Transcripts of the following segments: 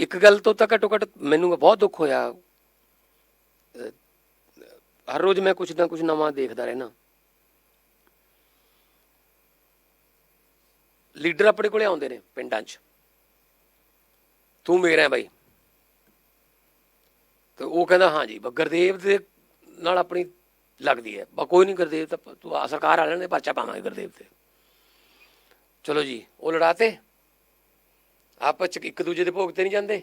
ਇੱਕ ਗੱਲ ਤੋਂ ਤਾਂ ਘੱਟੋ ਘੱਟ ਮੈਨੂੰ ਬਹੁਤ ਦੁੱਖ ਹੋਇਆ। ਹਰ ਰੋਜ਼ ਮੈਂ ਕੁਝ ਨਾ ਕੁਝ ਨਵਾਂ ਦੇਖਦਾ ਰਹਿਣਾ ਲੀਡਰ ਆਪਣੇ ਕੋਲੇ ਆਉਂਦੇ ਨੇ ਪਿੰਡਾਂ 'ਚ। ਤੂੰ ਮੇਰਾ ਹੈ ਬਾਈ। ਤੇ ਉਹ ਕਹਿੰਦਾ, ਹਾਂ ਜੀ ਗੁਰਦੇਵ ਦੇ ਨਾਲ ਆਪਣੀ ਲੱਗਦੀ ਹੈ। ਬਾ ਕੋਈ ਨਹੀਂ ਗੁਰਦੇਵ ਤਾਂ ਤੂੰ ਆ ਸਰਕਾਰ ਵਾਲਿਆਂ ਨੇ ਪਰਚਾ ਪਾਵਾਂਗੇ ਗੁਰਦੇਵ ਤੇ। ਚਲੋ ਜੀ, ਉਹ ਲੜਾਤੇ। ਆਪਸ ਚ ਇੱਕ ਦੂਜੇ ਦੇ ਭੋਗ ਤੇ ਨਹੀਂ ਜਾਂਦੇ।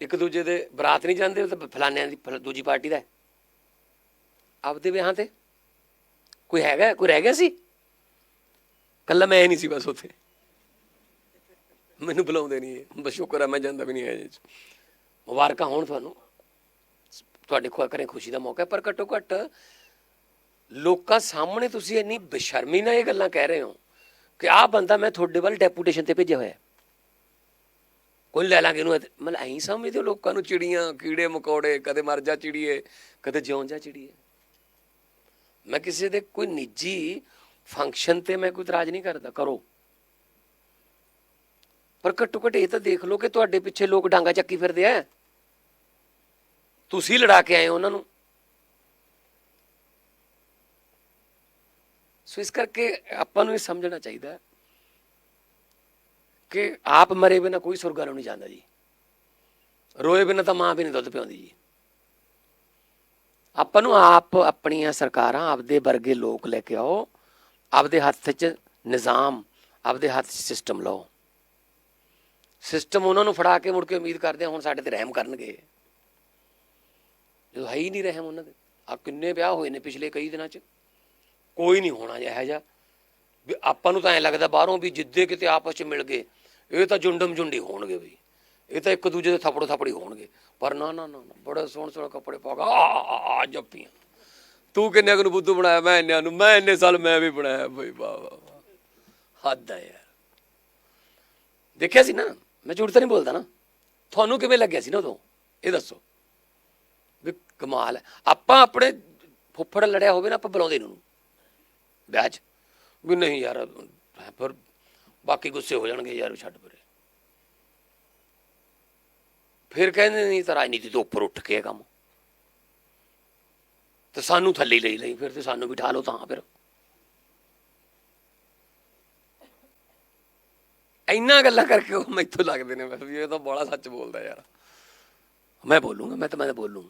ਇੱਕ ਦੂਜੇ ਦੇ ਬਰਾਤ ਨਹੀਂ ਜਾਂਦੇ ਉਹ ਤਾਂ ਫਲਾਨਿਆਂ ਦੀ ਫਲ- ਦੂਜੀ ਪਾਰਟੀ ਦਾ ਹੈ। ਆਪਦੇ ਵਿਆਹਾਂ ਤੇ? ਕੋਈ ਹੈਗਾ ਕੋਈ ਰਹਿ ਗਿਆ ਸੀ? ਕੱਲਾ ਮੈਂ ਹੀ ਨਹੀਂ ਸੀ ਬਸ ਉੱਥੇ। ਮੈਨੂੰ ਬੁਲਾਉਂਦੇ ਨਹੀਂ ਇਹ। ਬਸ ਸ਼ੁਕਰ ਹੈ ਮੈਂ ਜਾਂਦਾ ਵੀ ਨਹੀਂ ਹੈ ਜੀ। ਮੁਬਾਰਕਾਂ ਹੋਣ ਤੁਹਾਨੂੰ। ਤੁਹਾਡੇ ਕੋਲ ਕਰੇ ਖੁਸ਼ੀ ਦਾ ਮੌਕਾ ਹੈ, ਪਰ ਘੱਟੋ ਘੱਟ ਲੋਕਾਂ ਸਾਹਮਣੇ ਤੁਸੀਂ ਇੰਨੀ ਬੇਸ਼ਰਮੀ ਨਾਲ ਇਹ ਗੱਲਾਂ ਕਹਿ ਰਹੇ ਹੋ ਕਿ ਆਹ ਬੰਦਾ ਮੈਂ ਤੁਹਾਡੇ ਵੱਲ ਡੈਪੂਟੇਸ਼ਨ ਤੇ ਭੇਜਿਆ ਹੋਇਆ ਹੈ। ਕੋਈ ਲੈ ਲਾਂਗੇ ਇਹਨੂੰ ਮਤਲਬ ਐਂ ਸਮਝਦੇ ਲੋਕਾਂ ਨੂੰ ਚਿੜੀਆਂ, ਕੀੜੇ, ਮਕੌੜੇ, ਕਦੇ ਮਰ ਜਾ ਚਿੜੀਏ, ਕਦੇ ਜਿਉਂ ਜਾ ਚਿੜੀਏ। ਮੈਂ ਕਿਸੇ ਦੇ ਕੋਈ ਨਿੱਜੀ ਫੰਕਸ਼ਨ ਤੇ ਮੈਂ ਕੋਈ ਇਤਰਾਜ਼ ਨਹੀਂ ਕਰਦਾ, ਕਰੋ। ਪਰ ਘੱਟੋ ਘੱਟ ਇਹ ਤਾਂ ਦੇਖ ਲਓ ਕਿ ਤੁਹਾਡੇ ਪਿੱਛੇ ਲੋਕ ਡਾਂਗਾ ਚੱਕੀ ਫਿਰਦੇ ਆ ਤੁਸੀਂ ਲੜਾ ਕੇ ਆਏ ਹੋ ਉਹਨਾਂ ਨੂੰ। ਸੋ ਇਸ ਕਰਕੇ ਆਪਾਂ ਨੂੰ ਇਹ ਸਮਝਣਾ ਚਾਹੀਦਾ। ਕਿ ਆਪ ਮਰੇ ਬਿਨਾ ਕੋਈ ਸੁਰਗਾਂ ਨੂੰ ਨਹੀਂ ਜਾਂਦਾ ਜੀ। ਰੋਏ ਬਿਨਾ ਤਾਂ ਮਾਂ ਵੀ ਨਹੀਂ ਦੁੱਧ ਪਿਆਉਂਦੀ ਜੀ। ਆਪਾਂ ਨੂੰ ਆਪ ਆਪਣੀਆਂ ਸਰਕਾਰਾਂ ਆਪਦੇ ਵਰਗੇ ਲੋਕ ਲੈ ਕੇ ਆਓ, ਆਪਦੇ ਹੱਥ 'ਚ ਨਿਜ਼ਾਮ, ਆਪਦੇ ਹੱਥ 'ਚ ਸਿਸਟਮ ਲਓ। ਸਿਸਟਮ ਉਹਨਾਂ ਨੂੰ ਫੜਾ ਕੇ ਮੁੜ ਕੇ ਉਮੀਦ ਕਰਦੇ ਹੁਣ ਸਾਡੇ ਤੇ ਰਹਿਮ ਕਰਨਗੇ। ਜਦੋਂ ਹੈ ਹੀ ਨਹੀਂ ਰਹਿਮ ਉਹਨਾਂ ਦੇ। ਆ ਕਿੰਨੇ ਵਿਆਹ ਹੋਏ ਨੇ ਪਿਛਲੇ ਕਈ ਦਿਨਾਂ 'ਚ। ਕੋਈ ਨਹੀਂ ਹੋਣਾ ਜਿਹਾ ਜਿਹਾ। ਵੀ ਆਪਾਂ ਨੂੰ ਤਾਂ ਐ ਲੱਗਦਾ ਬਾਹਰੋਂ ਵੀ ਜਿੱਦੇ ਕਿਤੇ ਆਪਸ 'ਚ ਮਿਲ ਗਏ ਇਹ ਤਾਂ ਜੁੰਡਮ ਜੁੰਡੀ ਹੋਣਗੇ ਬਈ। ਇਹ ਤਾਂ ਇੱਕ ਦੂਜੇ ਦੇ ਥੱਪੜੋ ਥੱਪੜੀ ਹੋਣਗੇ। ਪਰ ਨਾ ਨਾ ਨਾ ਨਾ, ਬੜੇ ਸੋਹਣੇ ਕੱਪੜੇ ਪਾ ਕੇ ਆ ਜੱਪੀਆਂ। ਤੂੰ ਕਿੰਨੇ ਨੂੰ ਬੁੱਧੂ ਬਣਾਇਆ? ਮੈਂ ਇੰਨਿਆਂ ਨੂੰ। ਮੈਂ ਇੰਨੇ ਸਾਲ ਮੈਂ ਵੀ ਬਣਾਇਆ ਬਈ ਵਾਹ ਵਾਹ ਹੱਦ ਆ ਯਾਰ। ਦੇਖਿਆ ਸੀ ਨਾ? ਮੈਂ ਝੂਠ ਤਾਂ ਨਹੀਂ ਬੋਲਦਾ ਨਾ। ਤੁਹਾਨੂੰ ਕਿਵੇਂ ਲੱਗਿਆ ਸੀ ਨਾ ਉਦੋਂ? ਇਹ ਦੱਸੋ। ਵੀ ਕਮਾਲ ਹੈ ਆਪਾਂ ਆਪਣੇ ਫੁੱਫੜ ਲੜਿਆ ਹੋਵੇ ਨਾ ਆਪਾਂ ਬੁਲਾਉਂਦੇ ਨੂੰ ਵਿਆਹ 'ਚ। ਵੀ ਨਹੀਂ ਯਾਰ ਪਰ ਬਾਕੀ ਗੁੱਸੇ ਹੋ ਜਾਣਗੇ ਯਾਰ ਛੱਡ ਪਰੇ। ਫਿਰ ਕਹਿੰਦੇ ਨਹੀਂ ਤਾਂ ਰਾਜਨੀਤੀ ਤੋਂ ਉੱਪਰ ਉੱਠ ਕੇ ਕੰਮ। ਤੇ ਸਾਨੂੰ ਥੱਲੇ ਲਈ ਲਈ ਫਿਰ ਤੇ ਸਾਨੂੰ ਬਿਠਾ ਲਓ ਤਾਂ ਫਿਰ। ਇੰਨਾ ਗੱਲਾਂ ਕਰਕੇ ਉਹ ਮੈਥੋਂ ਲੱਗਦੇ ਨੇ ਮੈਂ ਵੀ ਇਹ ਤਾਂ ਬੜਾ ਸੱਚ ਬੋਲਦਾ ਯਾਰ। ਮੈਂ ਬੋਲੂੰਗਾ, ਮੈਂ ਤਾਂ ਮੈਂ ਤਾਂ ਬੋਲੂੰ